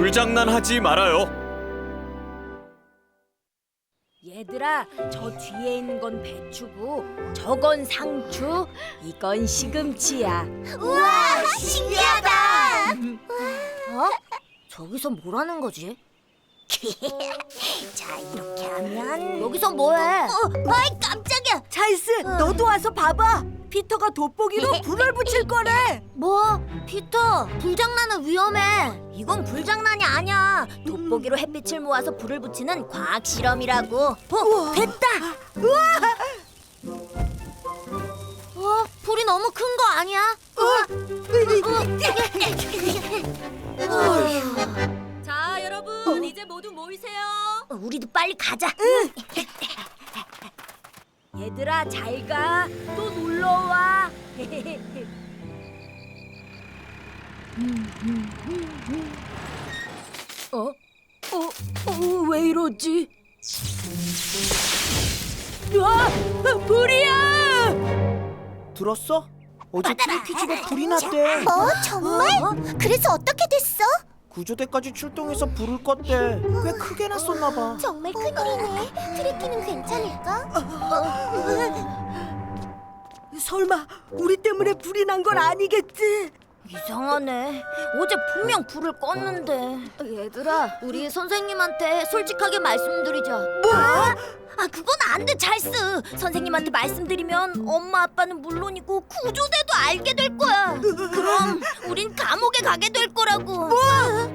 불장난하지 말아요. 얘들아, 저 뒤에 있는 건 배추고 저건 상추, 이건 시금치야. 우와, 신기하다. 어? 저기서 뭐라는 거지? 자, 이렇게 하면 여기서 뭐해? 어, 아이 깜짝이야. 찰스, 너도 와서 봐봐. 피터가 돋보기로 불을 붙일 거래. 뭐? 피터, 불장난은 위험해. 이건 불장난이 아니야. 돋보기로 햇빛을 모아서 불을 붙이는 과학 실험이라고. 어, 됐다. 어, 불이 너무 큰 거 아니야? 자, 빨리 가자. 얘들아, 잘 가. 또 놀러 와. 어? 어? 어? 왜 이러지? 아! 불이야! 들었어? 어제 트리키 집에 불이 났대. 뭐 정말? 그래서 어떻게 됐어? 구조대까지 출동해서 불을 껐대. 꽤 크게 났었나 봐. 정말 큰일이네. 트레키는 괜찮을까? 설마 우리 때문에 불이 난 건 아니겠지? 이상하네. 어제 분명 불을 껐는데. 얘들아, 우리 선생님한테 솔직하게 말씀드리자. 뭐? 아, 그건 안 돼, 찰스. 선생님한테 말씀드리면 엄마 아빠는 물론이고 구조대도 알게 될 거야. 그럼 우린 감옥에 가게 될 거라고. 뭐?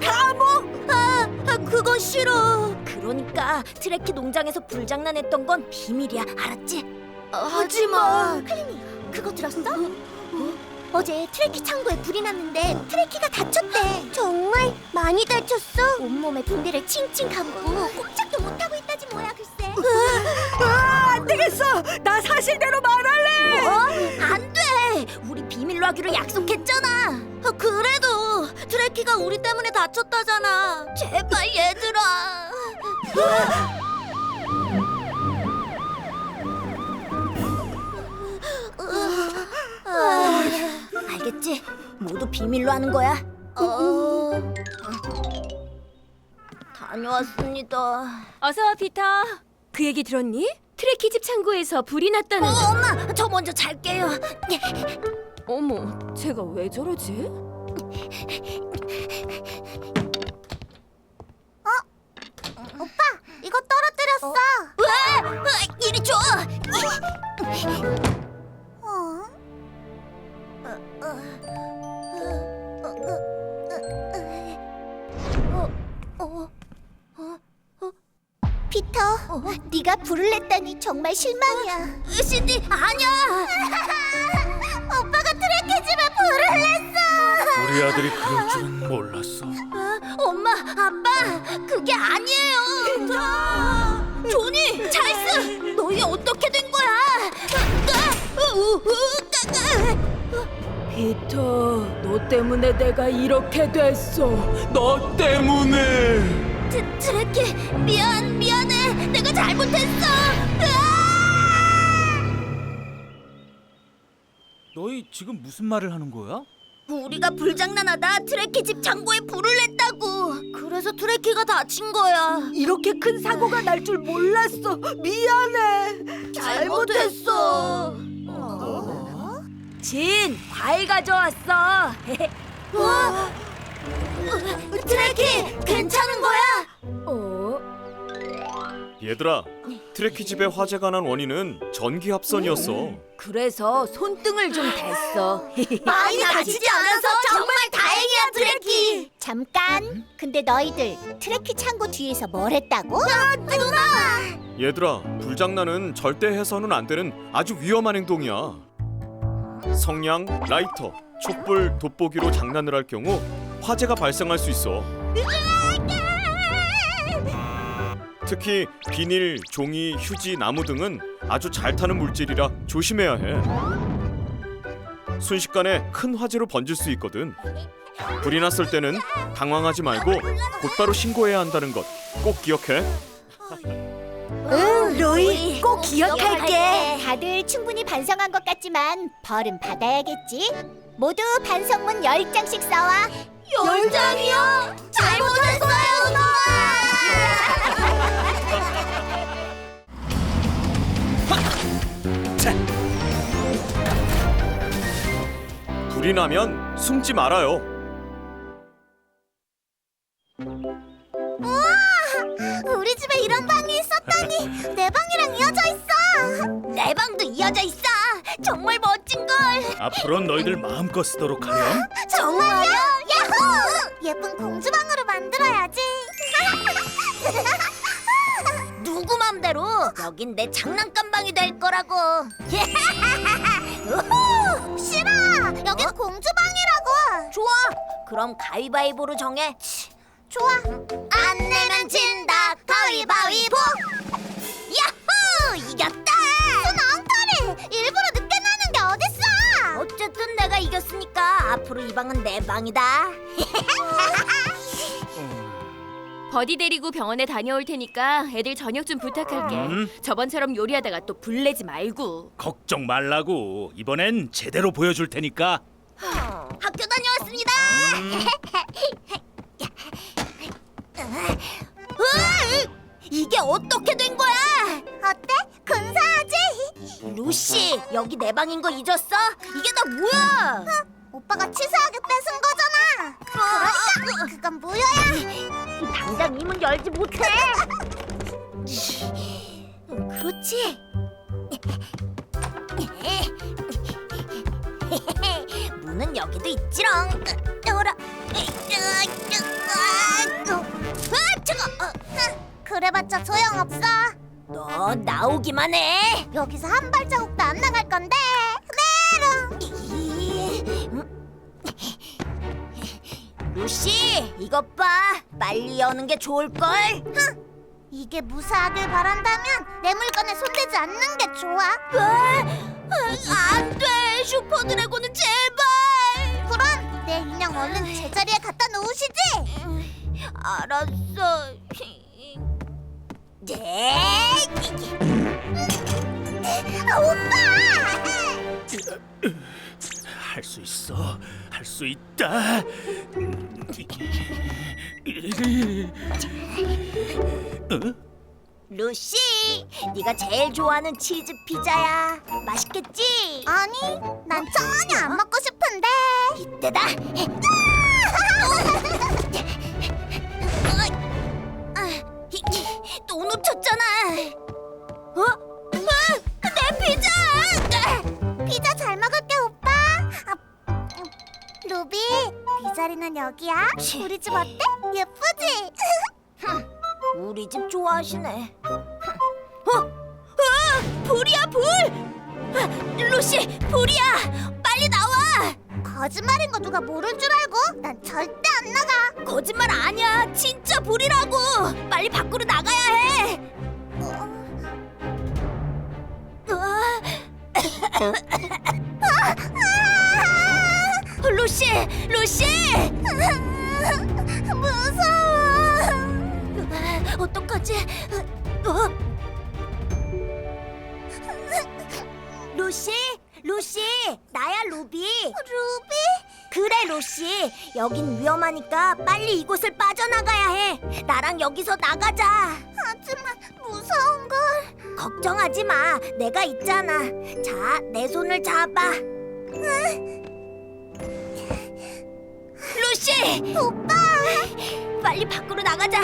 감옥? 아, 아, 그건 싫어. 그러니까 트레키 농장에서 불장난했던 건 비밀이야, 알았지? 하지 마. 클리니, 그거 들었어? 어제 트레키 창고에 불이 났는데 트레키가 다쳤대. 정말 많이 다쳤어? 온몸에 붕대를 칭칭 감고 꼼짝도 못하고 있다지 뭐야 글쎄. 아, 안 되겠어. 나 사실대로 말할래. 뭐? 안 돼. 우리 비밀로 하기로 약속했잖아. 어, 그래도 트레키가 우리 때문에 다쳤다잖아. 제발 얘들아. 비밀로 하는 거야. 어... 다녀왔습니다. 어서 와 피터. 그 얘기 들었니? 트레키 집 창고에서 불이 어, 났다는. 엄마, 저 먼저 잘게요. 어머, 쟤가 왜 저러지? 이거 떨어뜨렸어. 왜? 왜? 이리 줘. 불을 냈다니 정말 실망이야. 신디 아니야. 오빠가 집에 불을 냈어. 우리 아들이 그럴 줄은 몰랐어. 엄마, 아빠, 그게 아니에요. 조니, 찰스, 너희 어떻게 된 거야? 피터, 너 때문에 내가 이렇게 됐어. 너 때문에. 트, 트레키, 미안. 내가 잘못했어. 너희 지금 무슨 말을 하는 거야? 우리가 불장난하다 트레키 집 창고에 불을 냈다고. 그래서 트레키가 다친 거야. 이렇게 큰 사고가 날 줄 몰랐어. 미안해. 잘못했어. 진, 과일 가져왔어. 트레키, 괜찮은 거야? 어? 얘들아, 트레키 집에 화재가 난 원인은 전기 합선이었어. 그래서 손등을 좀 댔어. 많이 다치지 않아서 정말 다행이야, 트레키. 잠깐. 근데 너희들 트레키 창고 뒤에서 뭘 했다고? 누나. 얘들아, 불장난은 절대 해서는 안 되는 아주 위험한 행동이야. 성냥, 라이터, 촛불, 돋보기로 장난을 할 경우 화재가 발생할 수 있어. 특히 비닐, 종이, 휴지, 나무 등은 아주 잘 타는 물질이라 조심해야 해. 순식간에 큰 화재로 번질 수 있거든. 불이 났을 때는 당황하지 말고 곧바로 신고해야 한다는 것 꼭 기억해. 응, 로이 꼭 기억할게. 다들 충분히 반성한 것 같지만 벌은 받아야겠지. 모두 반성문 열장씩 써와. 열 장이요? 잘 잘못했 불이 나면 숨지 말아요. 우리 집에 이런 방이 있었다니 내 방이랑 이어져 있어. 내 방도 이어져 있어. 정말 멋진 걸. 앞으로 너희들 마음껏 쓰도록 하렴. 정말요? 야호! 예쁜 공주방으로 만들어야지. 맘대로 여긴 내 장난감 방이 될 거라고. 우후! 싫어. 여긴 공주방이라고. 좋아. 그럼 가위바위보로 정해. 좋아. 안 내면 진다. 가위바위보. 야호! 이겼다. 순 엉터리. 일부러 늦게 나는 게 어딨어? 어쨌든 내가 이겼으니까 앞으로 이 방은 내 방이다. 버디 데리고 병원에 다녀올 테니까 애들 저녁 좀 부탁할게. 음. 저번처럼 요리하다가 또 불내지 말고. 걱정 말라고. 이번엔 제대로 보여줄 테니까. 학교 다녀왔습니다. 으이! 이게 어떻게 된 거야? 어때? 근사하지? 루시, 여기 내 방인 거 잊었어? 이게 다 뭐야? 오빠가 치사하게 뺏은 거잖아. 그러니까 그건 무효야. 당장 이 문 열지 못해. 음, 그렇지. 문은 여기도 있지롱. 그래봤자 소용없어. 너 나오기만 해. 여기서 한 발자국도 안 나갈 건데. 메롱. 루시, 이것 봐. 빨리 여는 게 좋을 걸. 이게 무사하길 바란다면 내 물건에 손대지 않는 게 좋아. 안 돼, 슈퍼 드래곤은 제발. 그럼 내 인형 얼른 제자리에 갖다 놓으시지. 알았어. 네. 아, 오빠! 할 수 있어. 할 수 있다. 루시, 네가 제일 좋아하는 치즈 피자야. 맛있겠지? 아니, 난 전혀 안 먹고 싶은데. 이때다. 또 놓쳤잖아. 어? 아, 내 피자! 피자 잘 먹을게. 아, 음, 루비, 네 자리는 여기야. 우리 집 어때? 예쁘지? 우리 집 좋아하시네. 어? 어? 불이야 불! 아, 루시 불이야! 빨리 나와! 거짓말인 거 누가 모를 줄 알고? 난 절대 안 나가. 거짓말 아니야 진짜 불이라고! 빨리 밖으로 나가야 해! 아. 루시! 루시! 무서워. 어떡하지? 어? 루시, 루시, 나야 루비. 루비? 그래 루시, 여긴 위험하니까 빨리 이곳을 빠져나가야 해. 나랑 여기서 나가자. 하지만 무서운 걸. 걱정하지 마, 내가 있잖아. 자, 내 손을 잡아. 루 시, 오빠. 빨리 밖으로 나가자.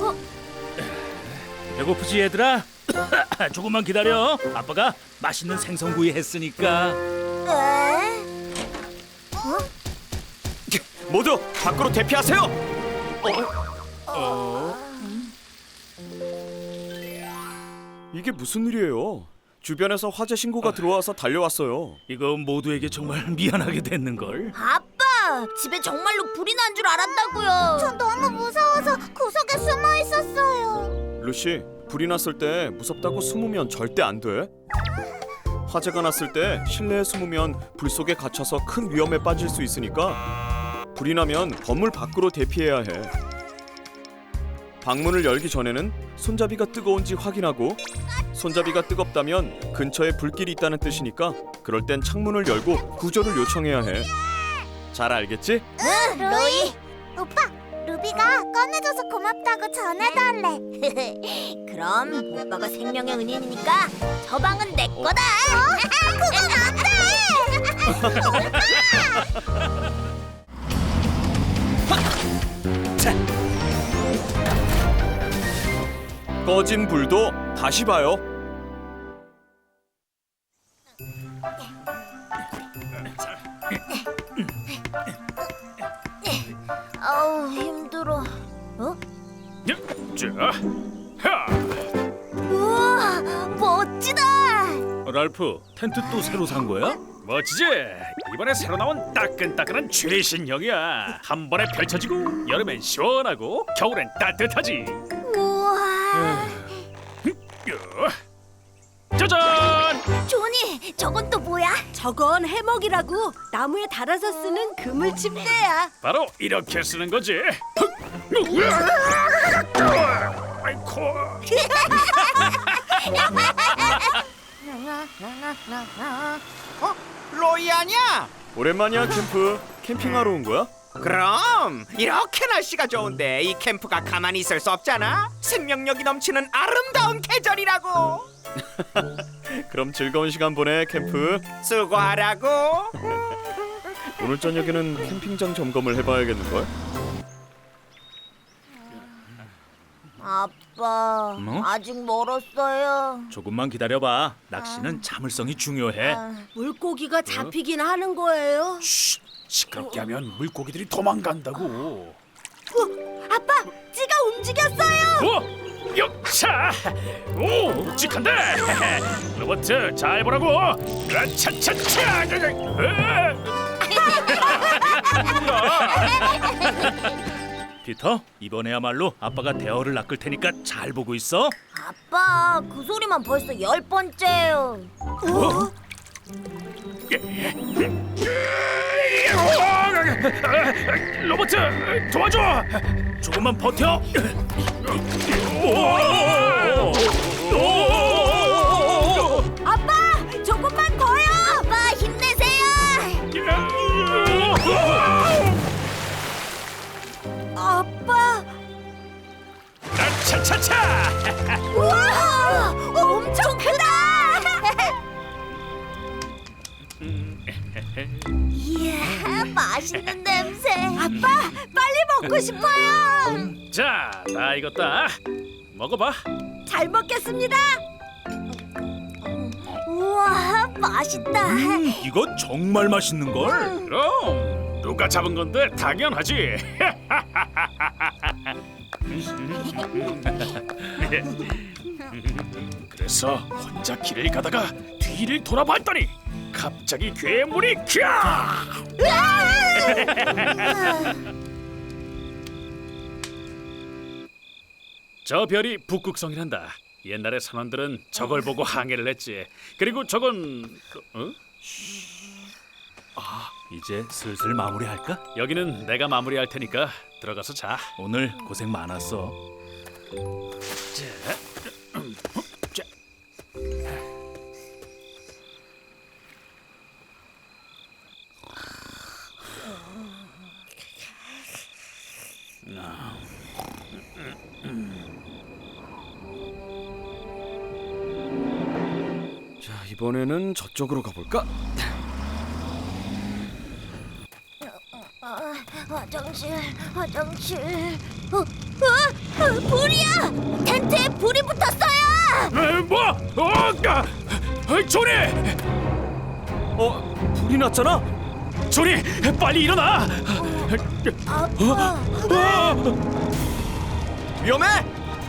어, 배고프지 얘들아? 조금만 기다려. 아빠가 맛있는 생선구이 했으니까. 에? 모두 밖으로 대피하세요. 이게 무슨 일이에요? 주변에서 화재 신고가 들어와서 달려왔어요. 이거 모두에게 정말 미안하게 됐는 걸. 아빠, 집에 정말로 불이 난 줄 알았다고요. 전 너무 무서워서 구석에 숨어 있었어요. 루시, 불이 났을 때 무섭다고 숨으면 절대 안 돼. 화재가 났을 때 실내에 숨으면 불 속에 갇혀서 큰 위험에 빠질 수 있으니까 불이 나면 건물 밖으로 대피해야 해. 방문을 열기 전에는 손잡이가 뜨거운지 확인하고 손잡이가 뜨겁다면 근처에 불길이 있다는 뜻이니까 그럴 땐 창문을 열고 구조를 요청해야 해. 잘 알겠지? 응, 로이. 오빠, 루비가 꺼내줘서 고맙다고 전해달래. 그럼 오빠가 생명의 은인이니까 저 방은 내 거다. 그건 안 돼. 꺼진 불도 다시 봐요. 아우 힘들어. 어? 자, 하. 우와 멋지다. 랄프, 텐트 또 새로 산 거야? 멋지지? 이번에 새로 나온 따끈따끈한 최신형이야. 한 번에 펼쳐지고 여름엔 시원하고 겨울엔 따뜻하지. 저건 또 뭐야? 저건 해먹이라고 나무에 달아서 쓰는 그물 침대야. 바로 이렇게 쓰는 거지. 아이코. 어? 로이 아니야? 오랜만이야 캠프. 캠핑하러 온 거야? 그럼 이렇게 날씨가 좋은데 이 캠프가 가만히 있을 수 없잖아. 생명력이 넘치는 아름다운 계절이라고. 그럼 즐거운 시간 보내 캠프. 수고하라고. 오늘 저녁에는 캠핑장 점검을 해봐야겠는 걸. 아빠 뭐? 아직 멀었어요. 조금만 기다려봐. 낚시는 참을성이 중요해. 물고기가 잡히긴 하는 거예요. 쉿, 시끄럽게 하면 물고기들이 도망간다고. 아빠, 찌가 움직였어요. 어? 역차! 오, 묵직한데! 로버트, 잘 보라고! 차차차! 피터, 이번에야말로 아빠가 대어를 낚을 테니까 잘 보고 있어. 아빠 그 소리만 벌써 열 번째예요. 로버트, 도와줘! 조금만 버텨! 아빠 조금만 더요. 아빠 힘내세요. 아빠 차차차! 우와 엄청 크다. 이야 맛있는 냄새. 아빠 빨리 먹고 싶어요. 자, 나 익었다. 먹어봐. 잘 먹겠습니다. 우와 맛있다. 이거 정말 맛있는 걸. 그럼 누가 잡은 건데 당연하지. 그래서 혼자 길을 가다가 뒤를 돌아봤더니 갑자기 괴물이 캬! 저 별이 북극성이란다. 옛날에 선원들은 저걸 보고 항해를 했지. 그리고 저건 그, 어? 아, 이제 슬슬 마무리할까? 여기는 내가 마무리할 테니까 들어가서 자. 오늘 고생 많았어. 자, 이번에는 저쪽으로 가볼까? 화장실 화장실. 어, 어, 어 불이야. 텐트에 불이 붙었어요. 에, 뭐? 어, 아, 아, 조니, 어 불이 났잖아. 조니, 빨리 일어나. 아빠. 위험해.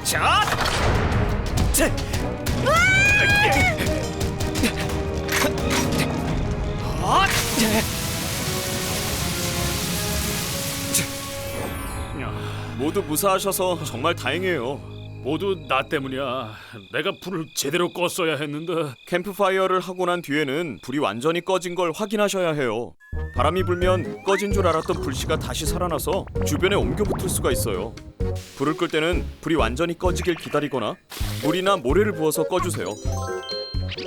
자. 자. 아, 모두 무사하셔서 정말 다행이에요. 모두 나 때문이야. 내가 불을 제대로 껐어야 했는데. 캠프파이어를 하고 난 뒤에는 불이 완전히 꺼진 걸 확인하셔야 해요. 바람이 불면 꺼진 줄 알았던 불씨가 다시 살아나서 주변에 옮겨 붙을 수가 있어요. 불을 끌 때는 불이 완전히 꺼지길 기다리거나 물이나 모래를 부어서 꺼주세요.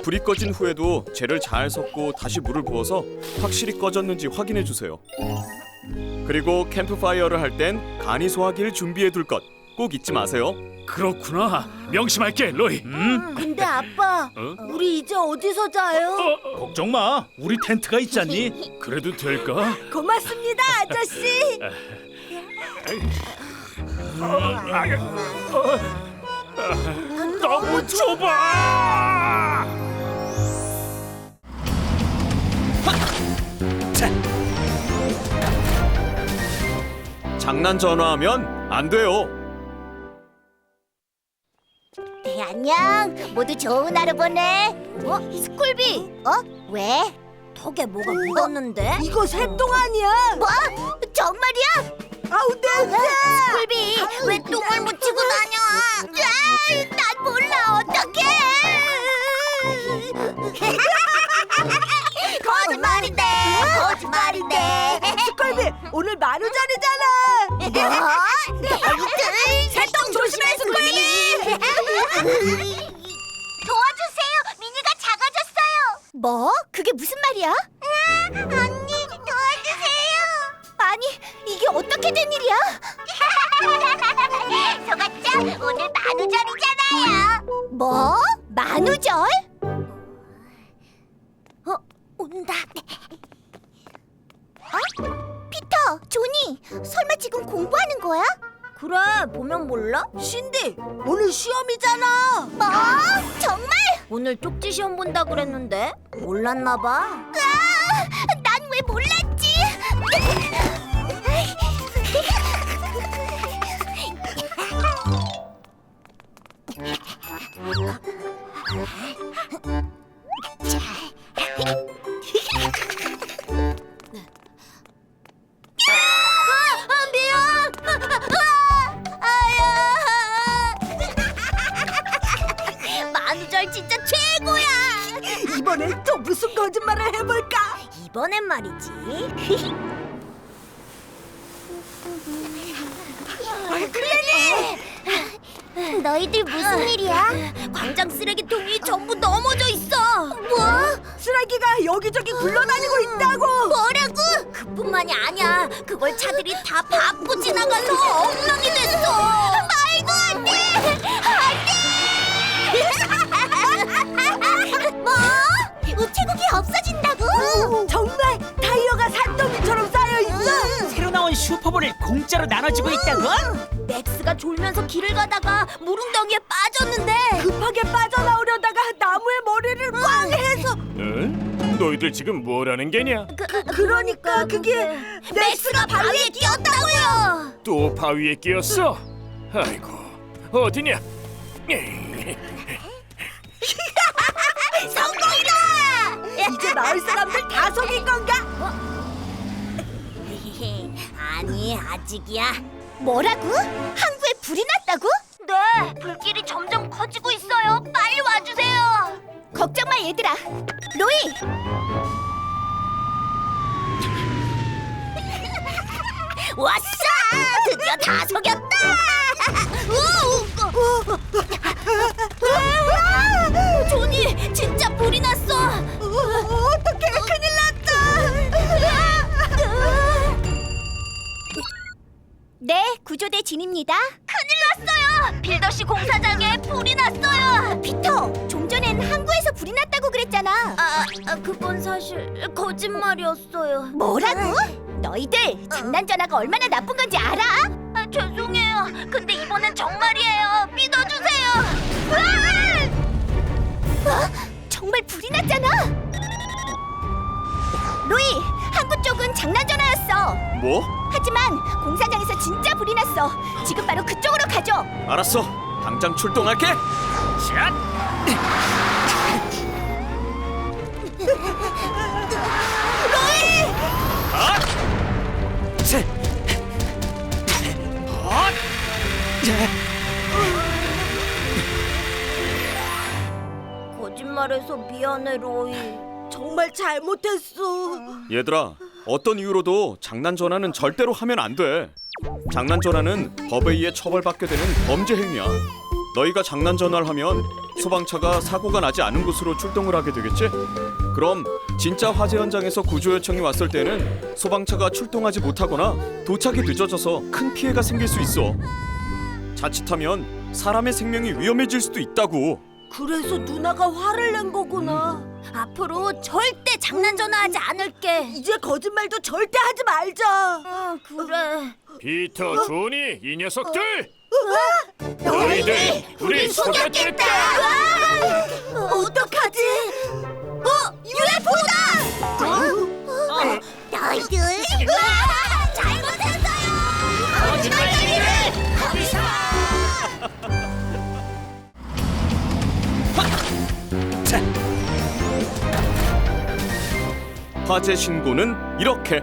불이 꺼진 후에도 젤을 잘 섞고 다시 물을 부어서 확실히 꺼졌는지 확인해 주세요. 그리고 캠프파이어를 할 땐 간이 소화기를 준비해 둘 것 꼭 잊지 마세요. 그렇구나. 명심할게, 로이. 음? 근데 아빠, 어? 우리 이제 어디서 자요? 걱정 마. 우리 텐트가 있잖니. 그래도 될까? 고맙습니다, 아저씨. 너무 좁아. 장난 전화하면 안 돼요. 네, 안녕. 모두 좋은 하루 보내. 어, 스쿨비, 어? 왜? 턱에 뭐가 묻었는데? 이거 새똥 아니야? 뭐? 정말이야? 아우 냄새! 꿀비, 왜 똥을 묻히고 다녀? 아, 난 몰라. 어떡해? 거짓말인데. 거짓말인데. 오늘 만우절이잖아. 뭐? 새똥 조심해, 스쿨비. 도와주세요. 미니가 작아졌어요. 뭐? 그게 무슨 말이야? 언니, 도와주세요. 아니, 이게 어떻게 된 일이야? 시험 본다 그랬는데 몰랐나 봐. 아, 난왜 몰랐지? 이번엔 말이지. 너희들 무슨 일이야? 광장 쓰레기통이 전부 넘어져 있어. 뭐? 쓰레기가 여기저기 굴러다니고 있다고. 뭐라고? 그뿐만이 아니야. 그걸 차들이 다 밟고 지나가서 엉망이 됐어. 공짜로 나눠주고 있다고? 맥스가 졸면서 길을 가다가 무릉덩이에 빠졌는데 급하게 빠져나오려다가 나무에 머리를 꽝 해서 응? 너희들 지금 뭐라는 게냐? 그, 그러니까 그게 맥스가 바위에 끼었다고요. 또 바위에 끼었어? 아이고 어디냐? 성공이다! 이제 마을 사람들 다 속인 건가? 아니 아직이야. 뭐라고? 항구에 불이 났다고? 네, 불길이 점점 커지고 있어요. 빨리 와주세요. 걱정 마 얘들아. 로이. 왔어! 드디어 다 속였다! 조니, 진짜 불이 났어. 어떡해, 네, 구조대 진입니다. 큰일 났어요. 빌더씨 공사장에 불이 났어요. 피터, 좀 전엔 항구에서 불이 났다고 그랬잖아. 아, 아, 그건 사실 거짓말이었어요. 뭐라고? 너희들 장난 전화가 얼마나 나쁜 건지 알아? 아, 죄송해요. 근데 이번엔 정말이에요. 믿어주세요. 어? 정말 불이 났잖아. 로이, 항구 쪽은 장난 전화였어. 뭐? 하지만 공사장에서 진짜 불이 났어. 지금 바로 그쪽으로 가죠. 알았어. 당장 출동할게. 거짓말해서 미안해, 로이. 정말 잘못했어. 얘들아, 어떤 이유로도 장난 전화는 절대로 하면 안 돼. 장난 전화는 법에 의해 처벌받게 되는 범죄 행위야. 너희가 장난 전화를 하면 소방차가 사고가 나지 않은 곳으로 출동을 하게 되겠지? 그럼 진짜 화재 현장에서 구조 요청이 왔을 때는 소방차가 출동하지 못하거나 도착이 늦어져서 큰 피해가 생길 수 있어. 자칫하면 사람의 생명이 위험해질 수도 있다고. 그래서 누나가 화를 낸 거구나. 앞으로 절대 장난 전화하지 않을게. 이제 거짓말도 절대 하지 말자. 응, 그래. 피터, 조니, 이 녀석들! 너희들 우리 속였겠다! 어떡하지? 어, UFO다! 어, 너희들 화재 신고는 이렇게.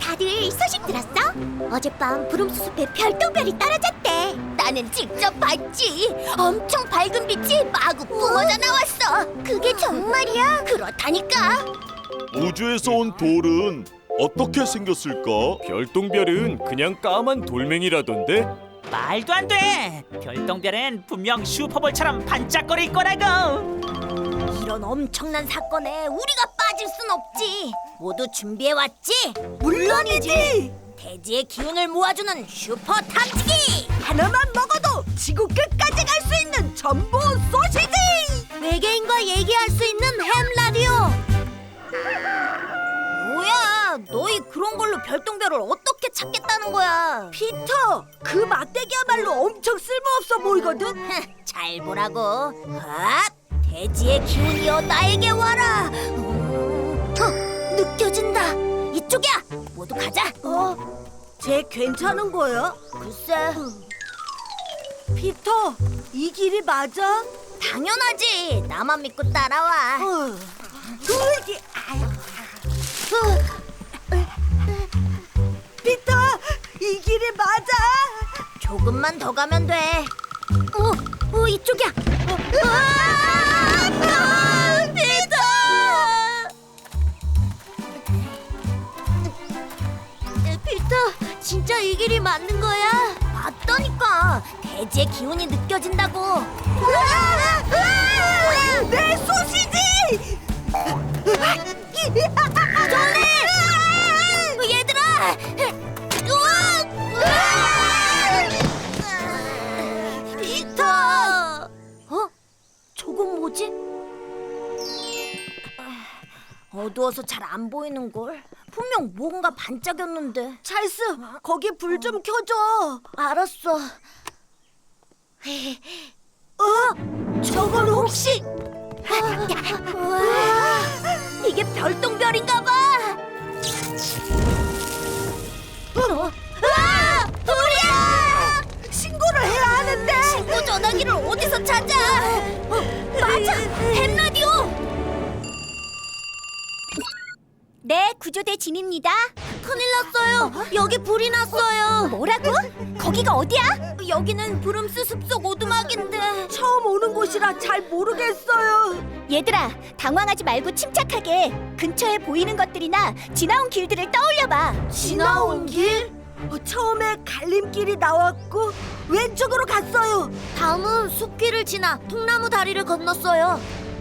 다들 소식 들었어? 어젯밤 부름수숲에 별똥별이 떨어졌대. 나는 직접 봤지. 엄청 밝은 빛이 마구 뿜어져 나왔어. 그게 정말이야? 그렇다니까. 우주에서 온 돌은 어떻게 생겼을까? 별똥별은 그냥 까만 돌멩이라던데? 말도 안 돼. 별똥별은 분명 슈퍼볼처럼 반짝거릴 거라고. 이런 엄청난 사건에 우리가 빠질 순 없지. 모두 준비해 왔지? 물론이지. 대지의 기운을 모아주는 슈퍼 탐지기. 하나만 먹어도 지구 끝까지 갈 수 있는 전보 소시지. 외계인과 얘기할 수 있는 햄 라디오. 뭐야? 너희 그런 걸로 별똥별을 어떻게 찾겠다는 거야? 피터, 그 막대기야말로 엄청 쓸모없어 보이거든. 잘 보라고. 아, 대지의 기운이여 나에게 와라. 음, 어, 느껴진다. 이쪽이야. 모두 가자. 어, 쟤 괜찮은 거야? 글쎄, 피터, 이 길이 맞아? 당연하지. 나만 믿고 따라와. 어. 돌기. 피터, 이 길이 맞아? 조금만 더 가면 돼. 어, 어 이쪽이야. 아, 피터! 피터, 진짜 이 길이 맞는 거야? 맞다니까. 대지의 기운이 느껴진다고. 내 소시지! 어두워서 잘 안 보이는 걸. 분명 뭔가 반짝였는데. 찰스, 거기 불 좀 켜줘. 알았어. 어? 저건 혹시 우와, 이게 별똥별인가 봐. 어? 아! 하는데? 신고 전화기를 어디서 찾아? 어, 맞아, 햄 라디 네, 구조대 진입니다. 큰일 났어요. 여기 불이 났어요. 뭐라고? 거기가 어디야? 여기는 브름스 숲속 오두막인데. 처음 오는 곳이라 잘 모르겠어요. 얘들아, 당황하지 말고 침착하게 근처에 보이는 것들이나 지나온 길들을 떠올려봐. 지나온 길? 어, 처음에 갈림길이 나왔고 왼쪽으로 갔어요. 다음은 숲길을 지나 통나무 다리를 건넜어요.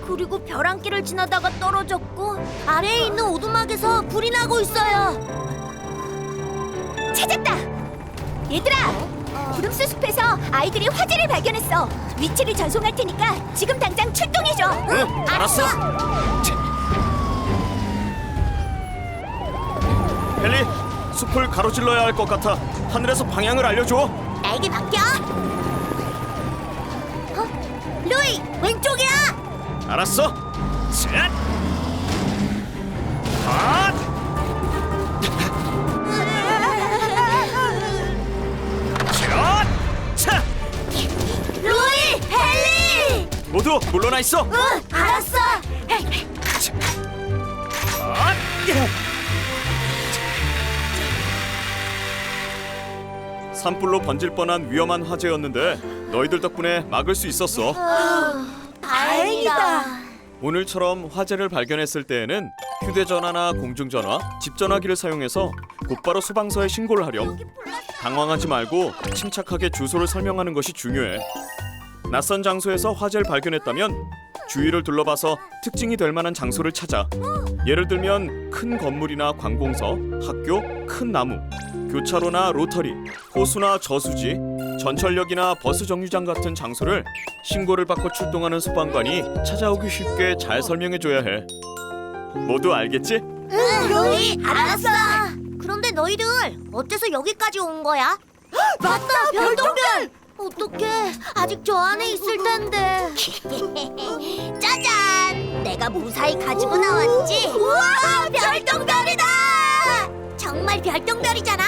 그리고 벼랑길을 지나다가 떨어졌고 아래에 있는 오두막에서 불이 나고 있어요. 찾았다. 얘들아, 구름수 숲에서 아이들이 화재를 발견했어. 위치를 전송할 테니까 지금 당장 출동해줘. 응, 알았어. 헨리, 숲을 가로질러야 할 것 같아. 하늘에서 방향을 알려줘. 나에게 맡겨. 어? 루이, 왼쪽이야. 알았어. 셋! 핫! 샷! 차! 루이, 헨리. 모두 물러나 있어. 응, 알았어. 핫! 산불로 번질 뻔한 위험한 화재였는데 너희들 덕분에 막을 수 있었어. 다행이다. 오늘처럼 화재를 발견했을 때에는 휴대전화나 공중전화, 집전화기를 사용해서 곧바로 소방서에 신고를 하렴. 당황하지 말고 침착하게 주소를 설명하는 것이 중요해. 낯선 장소에서 화재를 발견했다면 주위를 둘러봐서 특징이 될 만한 장소를 찾아. 예를 들면 큰 건물이나 관공서, 학교, 큰 나무, 교차로나 로터리, 호수나 저수지, 전철역이나 버스 정류장 같은 장소를 신고를 받고 출동하는 소방관이 찾아오기 쉽게 잘 설명해줘야 해. 모두 알겠지? 응, 알았어. 그런데 너희들 어째서 여기까지 온 거야? 맞다, 별똥별. 어떡해 아직 저 안에 있을 텐데 짜잔 내가 무사히 가지고 나왔지 우와 별똥별이다 정말 별똥별이잖아.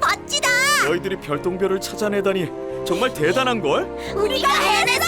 멋지다. 너희들이 별똥별을 찾아내다니 정말 대단한 걸. 우리가 해내서